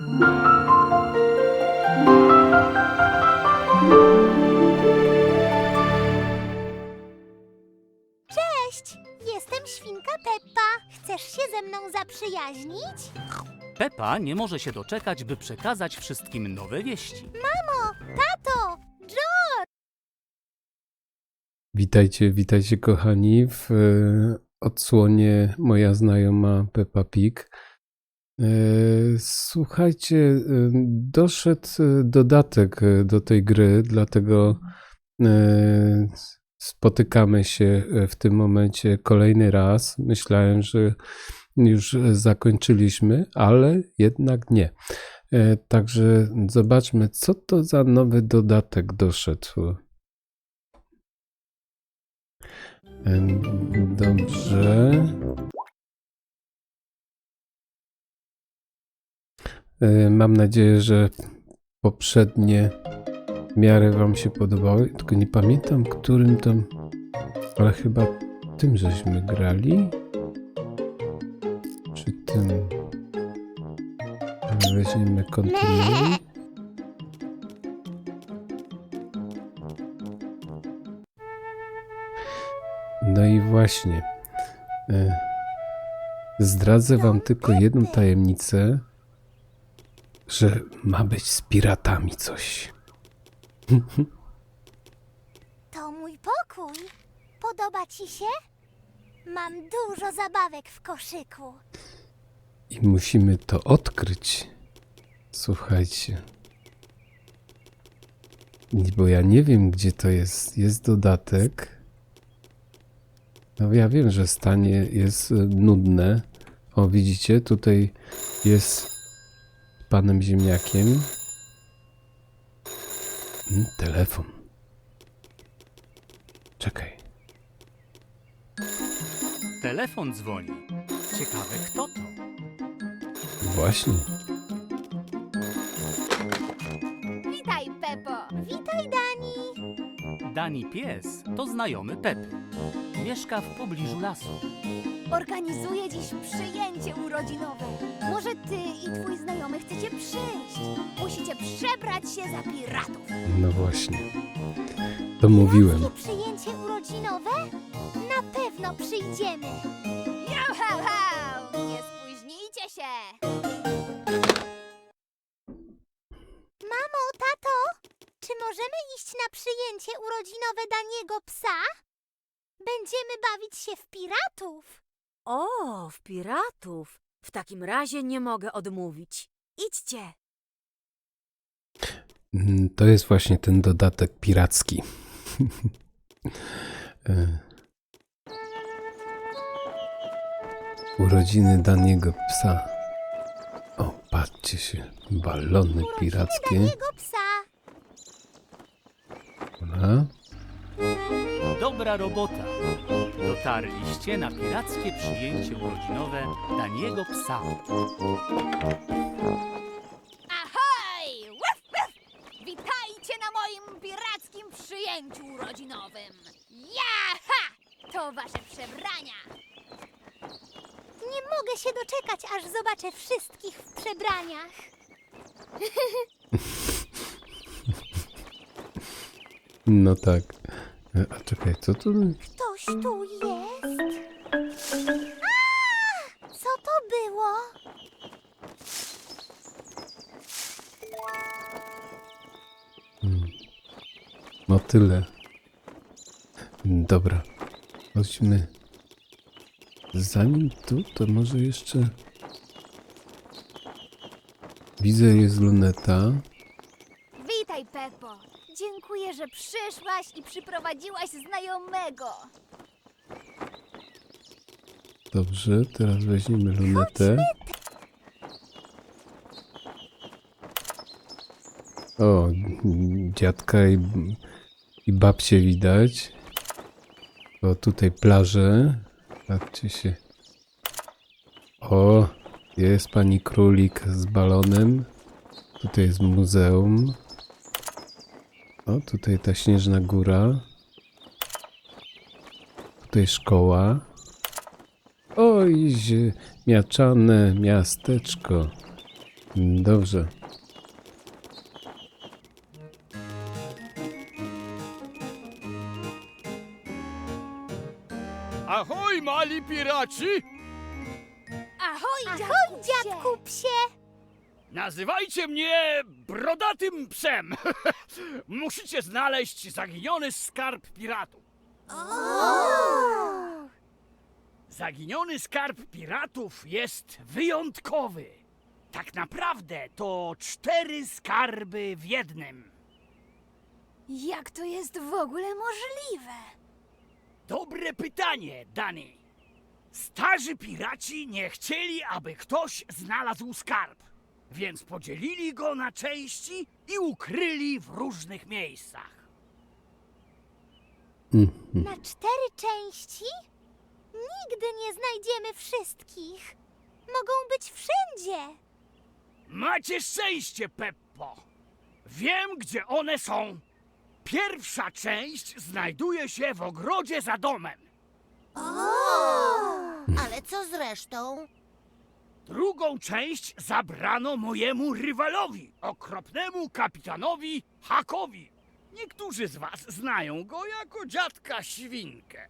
Cześć, jestem świnka Peppa. Chcesz się ze mną zaprzyjaźnić? Pepa nie może się doczekać, by przekazać wszystkim nowe wieści. Mamo, tato, Joe! Witajcie, witajcie kochani w e, odsłonie moja znajoma Peppa Pig. E, Słuchajcie, e, doszedł e, dodatek do tej gry, dlatego spotykamy się w tym momencie kolejny raz. Myślałem, że już zakończyliśmy, ale jednak nie. Także zobaczmy, co to za nowy dodatek doszedł. Dobrze. Mam nadzieję, że poprzednie w miarę Wam się podobały. Tylko nie pamiętam, którym tam. Ale chyba tym żeśmy grali. Czy tym. Weźmiemy kontynuuj. No i właśnie. e, Zdradzę wam tylko jedną tajemnicę, że ma być z piratami coś. To mój pokój. Podoba ci się? Mam dużo zabawek w koszyku. I musimy to odkryć. Słuchajcie. Bo ja nie wiem, gdzie to jest. Jest dodatek. No ja wiem, że stanie jest e, nudne. O, widzicie, tutaj jest panem ziemniakiem. Mm, telefon. Czekaj. Telefon dzwoni. Ciekawe, kto to? Właśnie. Dani Pies to znajomy Pepy. Mieszka w pobliżu lasu. Organizuję dziś przyjęcie urodzinowe. Może ty i twój znajomy chcecie przyjść. Musicie przebrać się za piratów. No właśnie. To mówiłem. Pirackie przyjęcie urodzinowe? Na pewno przyjdziemy. Yo, ho, ho! Nie spóźnijcie się! Możemy iść na przyjęcie urodzinowe Daniego psa? Będziemy bawić się w piratów. O, w piratów. W takim razie nie mogę odmówić. Idźcie. Mm, To jest właśnie ten dodatek piracki. E. Urodziny Daniego psa. O, patrzcie się. Balony Urodziny pirackie. Daniego Dobra robota. Dotarliście na pirackie przyjęcie urodzinowe Daniego Psa. Ahoj! Wuf, wuf! Witajcie na moim pirackim przyjęciu urodzinowym! Jaha! To wasze przebrania! Nie mogę się doczekać, aż zobaczę wszystkich w przebraniach. No tak. E, Co tu? Ktoś tu jest? A! Co to było? No tyle. Dobra. Chodźmy. Zanim tu, to może jeszcze... Widzę, jest luneta. Że przyszłaś i przyprowadziłaś znajomego. Dobrze, teraz weźmiemy lunetę. O, dziadka i, i babcię widać. O, tutaj plaże. Patrzcie się. O, jest pani królik z balonem. Tutaj jest muzeum. O, tutaj ta śnieżna góra. Tutaj szkoła. Oj, ziemiaczane miasteczko. Dobrze. Ahoj, mali piraci! Ahoj, Ahoj, dziadku psie! Nazywajcie mnie brodatym psem. Musicie znaleźć zaginiony skarb piratów. Zaginiony skarb piratów jest wyjątkowy. Tak naprawdę to cztery skarby w jednym. Jak to jest w ogóle możliwe? Dobre pytanie, Dani. Starzy piraci nie chcieli, aby ktoś znalazł skarb, więc podzielili go na części i ukryli w różnych miejscach. Mhm. Na cztery części? Nigdy nie znajdziemy wszystkich. Mogą być wszędzie. Macie szczęście, Peppo. Wiem, gdzie one są. Pierwsza część znajduje się w ogrodzie za domem. Ale co z resztą? Drugą część zabrano mojemu rywalowi, okropnemu kapitanowi Hakowi. Niektórzy z was znają go jako dziadka świnkę.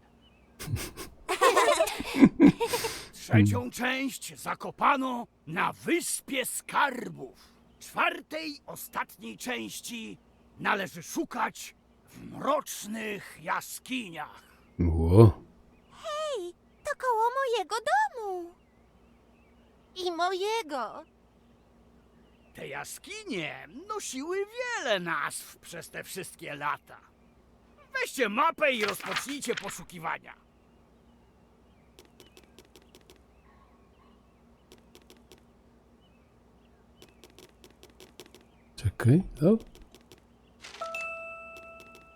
Trzecią część zakopano na Wyspie Skarbów. Czwartej, ostatniej części należy szukać w mrocznych jaskiniach. Ło. Hej, to koło mojego domu. I mojego. Te jaskinie nosiły wiele nazw przez te wszystkie lata. Weźcie mapę i rozpocznijcie poszukiwania. Czekaj. O.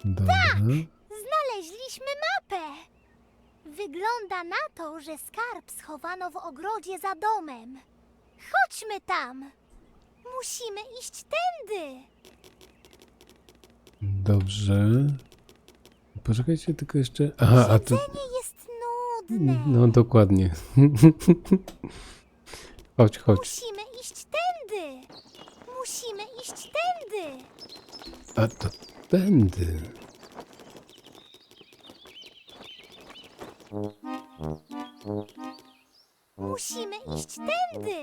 Dobra. Znaleźliśmy mapę. Wygląda na to, że skarb schowano w ogrodzie za domem. Chodźmy tam. Musimy iść tędy. Dobrze. Poczekajcie tylko jeszcze. Aha, a to. Jest nudne. No dokładnie. chodź, chodź. Musimy iść tędy. Musimy iść tędy. A to tędy. Musimy iść tędy.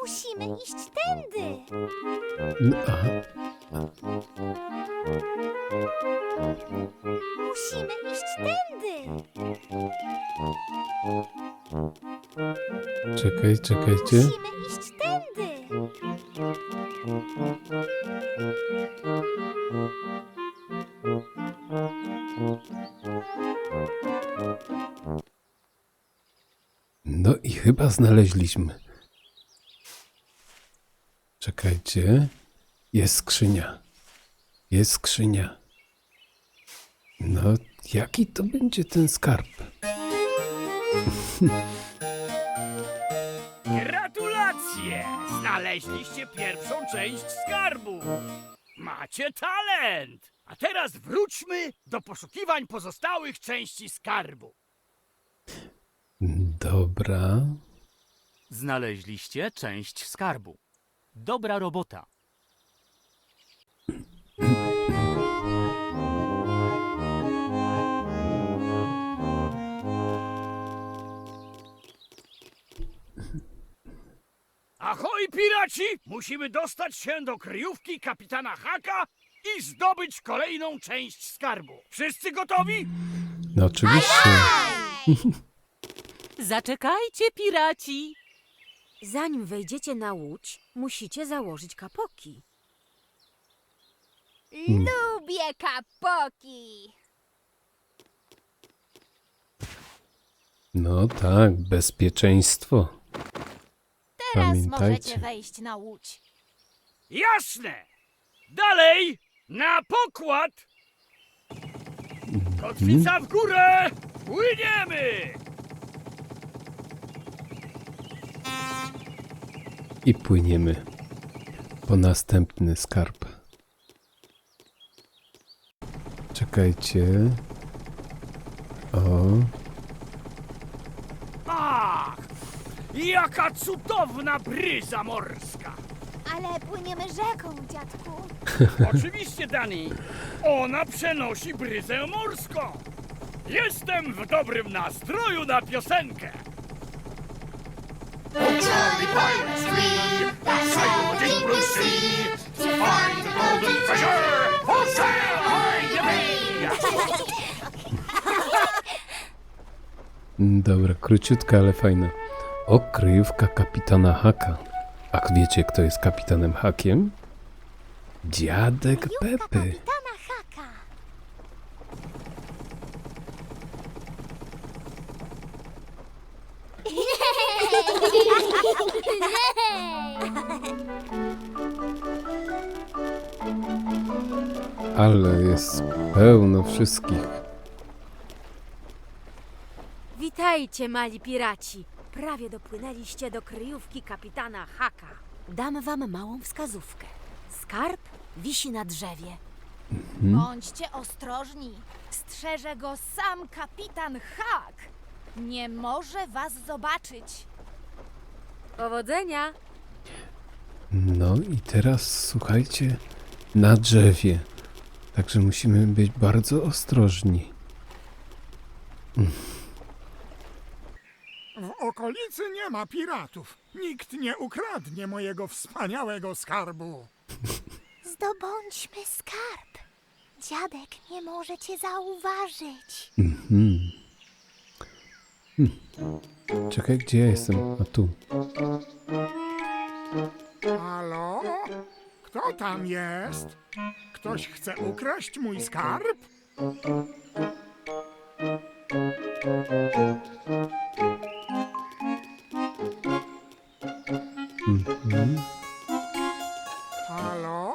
Musimy iść tędy. No, Aha. Musimy iść tędy. Czekaj, czekajcie. Musimy znaleźliśmy. Czekajcie. Jest skrzynia. Jest skrzynia. No, jaki to będzie ten skarb? Gratulacje! Znaleźliście pierwszą część skarbu. Macie talent! A teraz wróćmy do poszukiwań pozostałych części skarbu. Dobra. Znaleźliście część skarbu. Dobra robota. Ahoj, piraci! Musimy dostać się do kryjówki kapitana Haka i zdobyć kolejną część skarbu. Wszyscy gotowi? No oczywiście. Zaczekajcie, piraci! Zanim wejdziecie na łódź, musicie założyć kapoki. Lubię kapoki. No tak, bezpieczeństwo. Teraz Pamiętajcie. możecie wejść na łódź. Jasne! Dalej! Na pokład! Kotwica w górę! Płyniemy! I płyniemy po następny skarb. Czekajcie. O, A, Jaka cudowna bryza morska! Ale płyniemy rzeką, dziadku. Oczywiście, Dani. Ona przenosi bryzę morską. Jestem w dobrym nastroju na piosenkę. Dobra, króciutka, ale fajna. O, kryjówka kapitana Haka. A wiecie, kto jest kapitanem Hakiem? Dziadek Pepy. Ale jest pełno wszystkich. Witajcie, mali piraci. Prawie dopłynęliście do kryjówki kapitana Haka. Dam wam małą wskazówkę. Skarb wisi na drzewie. Bądźcie ostrożni. Strzeże go sam kapitan Hak. Nie może was zobaczyć. Powodzenia! No i teraz słuchajcie, na drzewie. Także musimy być bardzo ostrożni. W okolicy nie ma piratów. Nikt nie ukradnie mojego wspaniałego skarbu. Zdobądźmy skarb. Dziadek nie może cię zauważyć. Mhm. Hmm. Czekaj, gdzie ja jestem? A tu. Halo? Kto tam jest? Ktoś chce ukraść mój skarb? Mhm. Halo?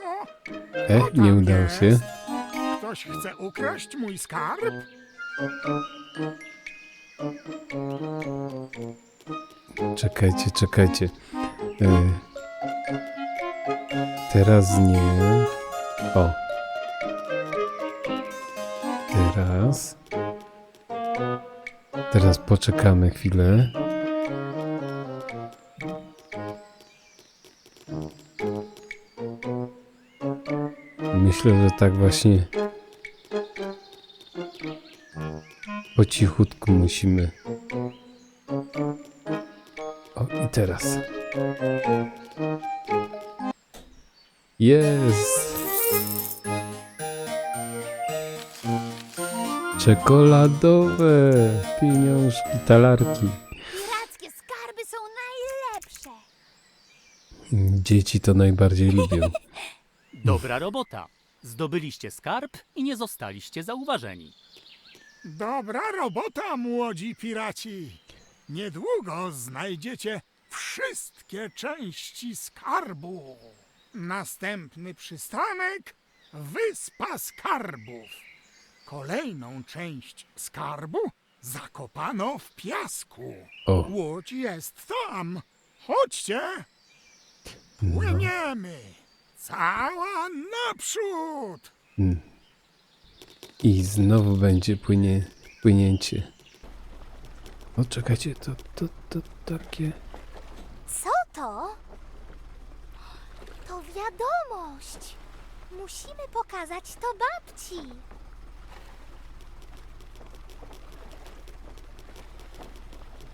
E, Kto nie tam udało jest? się. Ktoś chce ukraść mój skarb? Czekajcie, czekajcie. E, teraz nie. O. Teraz. Teraz poczekamy chwilę. Myślę, że tak właśnie po cichutku musimy. O, i teraz. Jest! Czekoladowe pieniążki, talarki. Pirackie skarby są najlepsze. Dzieci to najbardziej lubią. Dobra robota. Zdobyliście skarb i nie zostaliście zauważeni. Dobra robota, młodzi piraci. Niedługo znajdziecie wszystkie części skarbu. Następny przystanek Wyspa Skarbów. Kolejną część skarbu zakopano w piasku. O. Łódź jest tam. Chodźcie, płyniemy. Cała naprzód. I znowu będzie płynie, płynięcie. O, czekajcie, to, to, to takie... Co to? To wiadomość. Musimy pokazać to babci.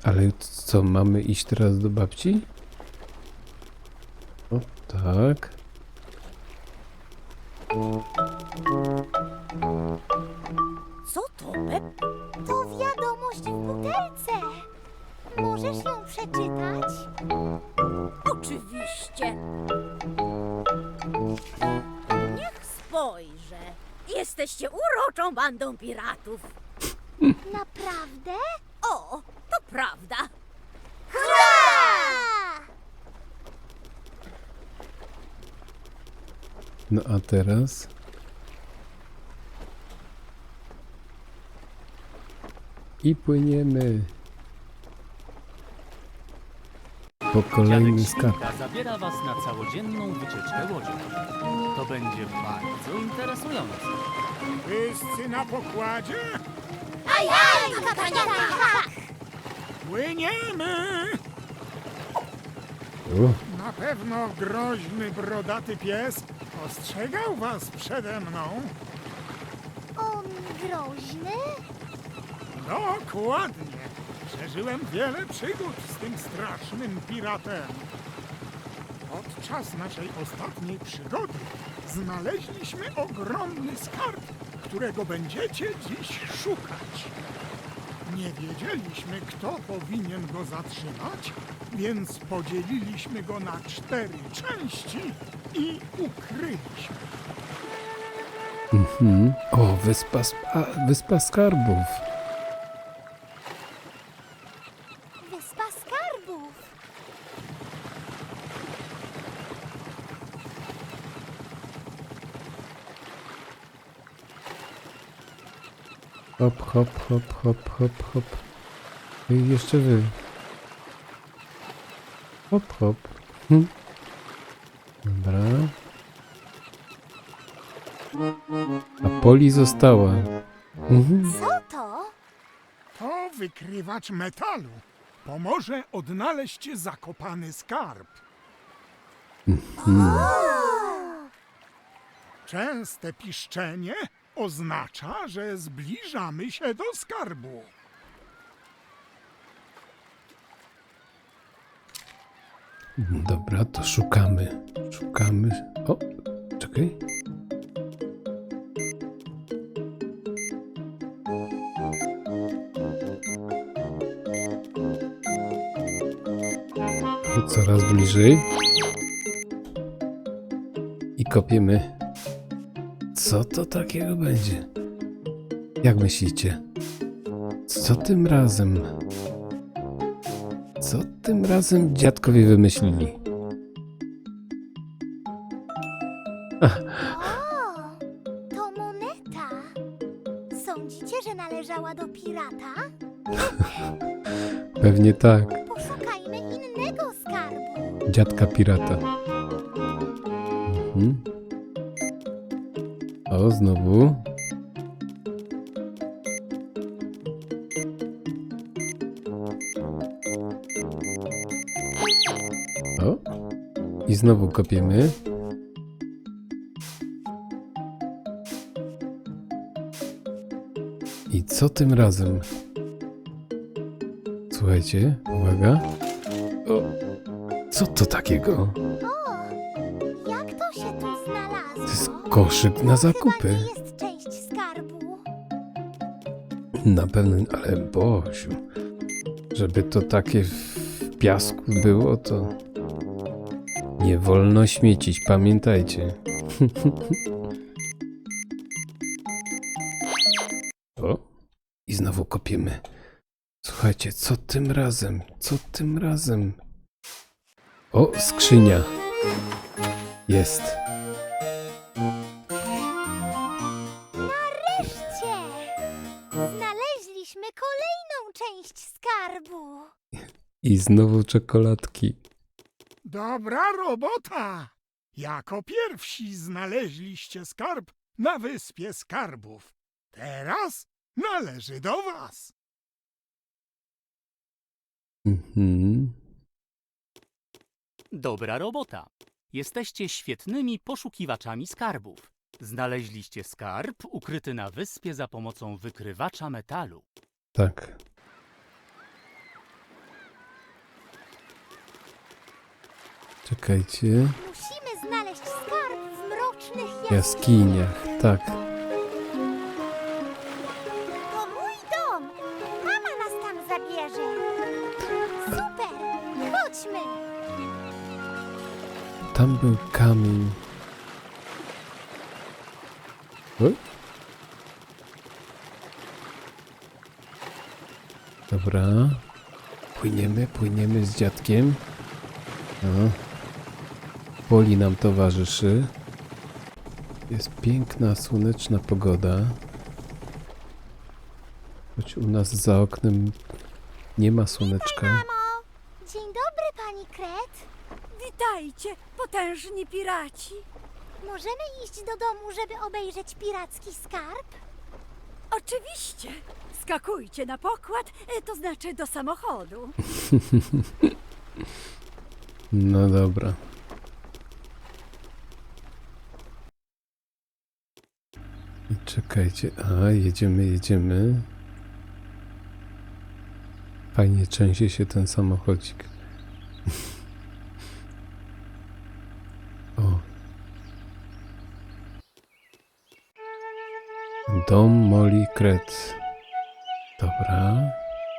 Ale co, mamy iść teraz do babci? O, tak. Co to? To wiadomość w butelce. Możesz ją przeczytać? Oczywiście. Niech spojrzę. Jesteście uroczą bandą piratów. Naprawdę? O, to prawda. Hurra! No a teraz? I płyniemy. Po kolejny Dziadek skarb. Świnka zabiera was na całodzienną wycieczkę łodzią. To będzie bardzo interesujące. Wszyscy na pokładzie? Aj, aj, kapitanie! Płyniemy! U, Na pewno groźny, brodaty pies ostrzegał was przede mną. On groźny? Dokładnie. Przeżyłem wiele przygód z tym strasznym piratem. Podczas naszej ostatniej przygody znaleźliśmy ogromny skarb, którego będziecie dziś szukać. Nie wiedzieliśmy, kto powinien go zatrzymać, więc podzieliliśmy go na cztery części i ukryliśmy. mhm. O, wyspa, spa, wyspa skarbów. Wyspa skarbów. Hop, hop, hop, hop, hop, hop. I jeszcze wy. Hop, hop. Hm. Dobra. A Poli została. Mhm. Co to? To wykrywacz metalu. Pomoże odnaleźć zakopany skarb. Częste piszczenie oznacza, że zbliżamy się do skarbu. Dobra, to szukamy. Szukamy. O, czekaj. Coraz bliżej. I kopiemy. Co to takiego będzie? Jak myślicie? Co tym razem? Co tym razem dziadkowie wymyślili? O, to moneta. Sądzicie, że należała do pirata? Pewnie tak. Poszukajmy innego skarbu. Dziadka pirata. Znowu. O. I znowu kopiemy. I co tym razem? Słuchajcie, uwaga. O, co to takiego? Koszyk na zakupy. Chyba jest część skarbu. Na pewno, ale Bosiu, żeby to takie w piasku było, to nie wolno śmiecić, pamiętajcie. o, i znowu kopiemy. Słuchajcie, co tym razem? Co tym razem? O, skrzynia. Jest. I znowu czekoladki. Dobra robota! Jako pierwsi znaleźliście skarb na wyspie skarbów. Teraz należy do was. Mhm. Dobra robota. Jesteście świetnymi poszukiwaczami skarbów. Znaleźliście skarb ukryty na wyspie za pomocą wykrywacza metalu. Tak. Czekajcie. Musimy znaleźć skarb w mrocznych Jaskiniach, tak. To mój dom! Mama nas tam zabierze! Super! Chodźmy! Tam był kamień. Oj. Dobra. Płyniemy, płyniemy z dziadkiem. Poli nam towarzyszy. Jest piękna, słoneczna pogoda. Choć u nas za oknem nie ma słoneczka. Mamo! Dzień dobry, pani Kret. Witajcie, potężni piraci. Możemy iść do domu, żeby obejrzeć piracki skarb? Oczywiście. Skakujcie na pokład, e, to znaczy do samochodu. No dobra. Czekajcie. A, jedziemy, jedziemy. Fajnie trzęsie się ten samochodzik. o. Dom Molly Kret. Dobra.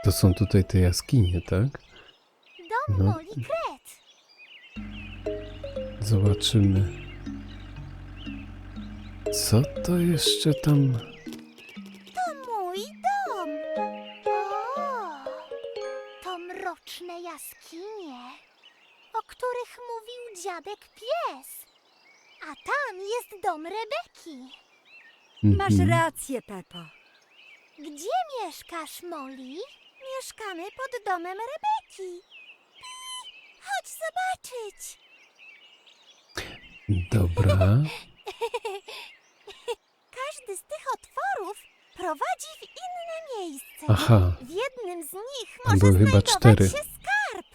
To są tutaj te jaskinie, tak? Dom No. Molly Kret. Zobaczymy. Co to jeszcze tam? To mój dom. O, to mroczne jaskinie, o których mówił dziadek pies. A tam jest dom Rebeki. Masz Mhm. rację, Pepo. Gdzie mieszkasz, Molly? Mieszkamy pod domem Rebeki. Chodź zobaczyć. Dobra. Każdy z tych otworów prowadzi w inne miejsce. Aha. W jednym z nich Tam może były chyba znajdować cztery. się skarb.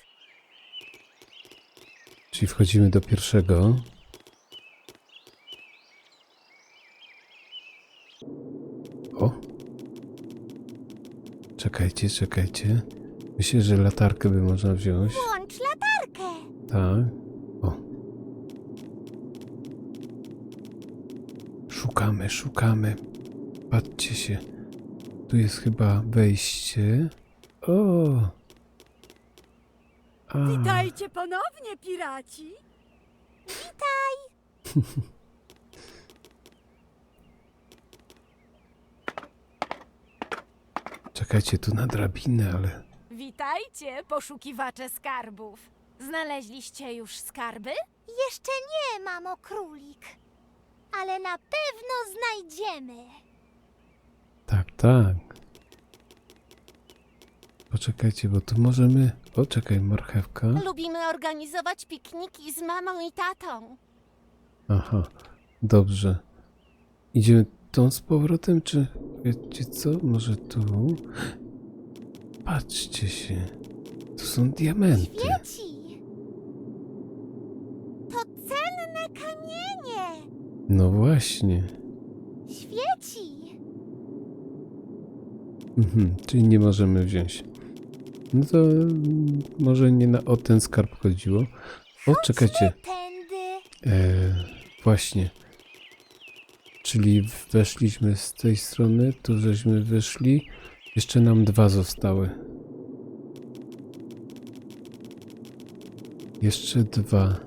Czyli wchodzimy do pierwszego. O. Czekajcie, czekajcie. Myślę, że latarkę by można wziąć. Włącz latarkę. Tak. O. Szukamy, szukamy. Patrzcie się. Tu jest chyba wejście. O! A, Witajcie ponownie, piraci. czekajcie tu na drabinę, ale Witajcie, poszukiwacze skarbów. Znaleźliście już skarby? Jeszcze nie, mamo królik. Ale na pewno znajdziemy. tak, tak. Poczekajcie, bo tu możemy... O, czekaj, marchewka. Lubimy organizować pikniki z mamą i tatą. Aha, dobrze. Idziemy tą z powrotem, czy wiecie co? Może tu? Patrzcie się. To są diamenty. Świeci. No właśnie. Świeci. Mhm, czyli nie możemy wziąć. No to może nie na o ten skarb chodziło. O, czekajcie. E, właśnie. Czyli weszliśmy z tej strony, tu żeśmy wyszli. Jeszcze nam dwa zostały. Jeszcze dwa.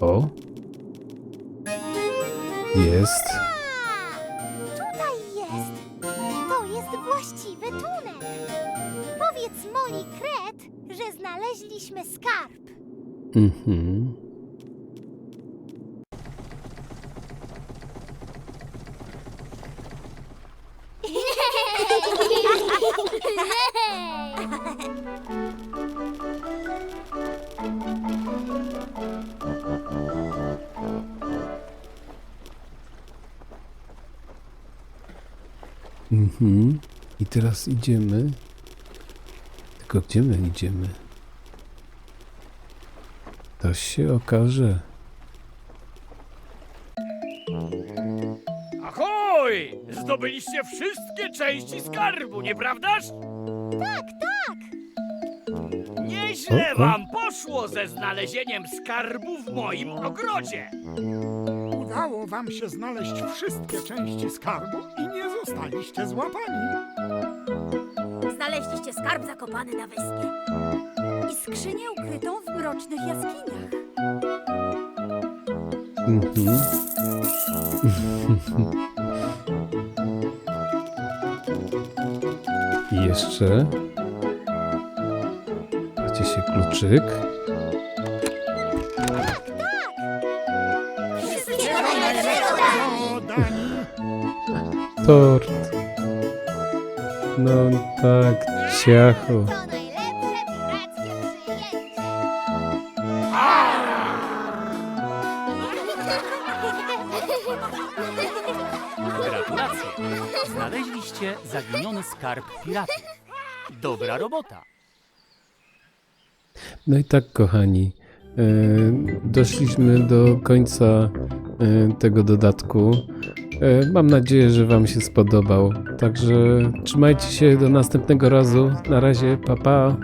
O! Jest. Tutaj jest. To jest właściwy tunel. Powiedz Molly Kret, że znaleźliśmy skarb. Mhm. Teraz idziemy. Tylko gdzie my idziemy? To się okaże. Ahoj! Zdobyliście wszystkie części skarbu, nieprawdaż? Tak, tak. Nieźle O, o. wam poszło ze znalezieniem skarbu w moim ogrodzie. Udało wam się znaleźć wszystkie części skarbu i nie zostaliście złapani. Znaleźliście skarb zakopany na wyspie. I skrzynię ukrytą w mrocznych jaskiniach. Mhm. I jeszcze. Macie się kluczyk. Tort. No tak, ciacho. Gratulacje! Znaleźliście zaginiony skarb piratów. Dobra robota! No i tak, kochani, e, doszliśmy do końca e, tego dodatku. E, Mam nadzieję, że Wam się spodobał. Także trzymajcie się do następnego razu. Na razie, pa pa.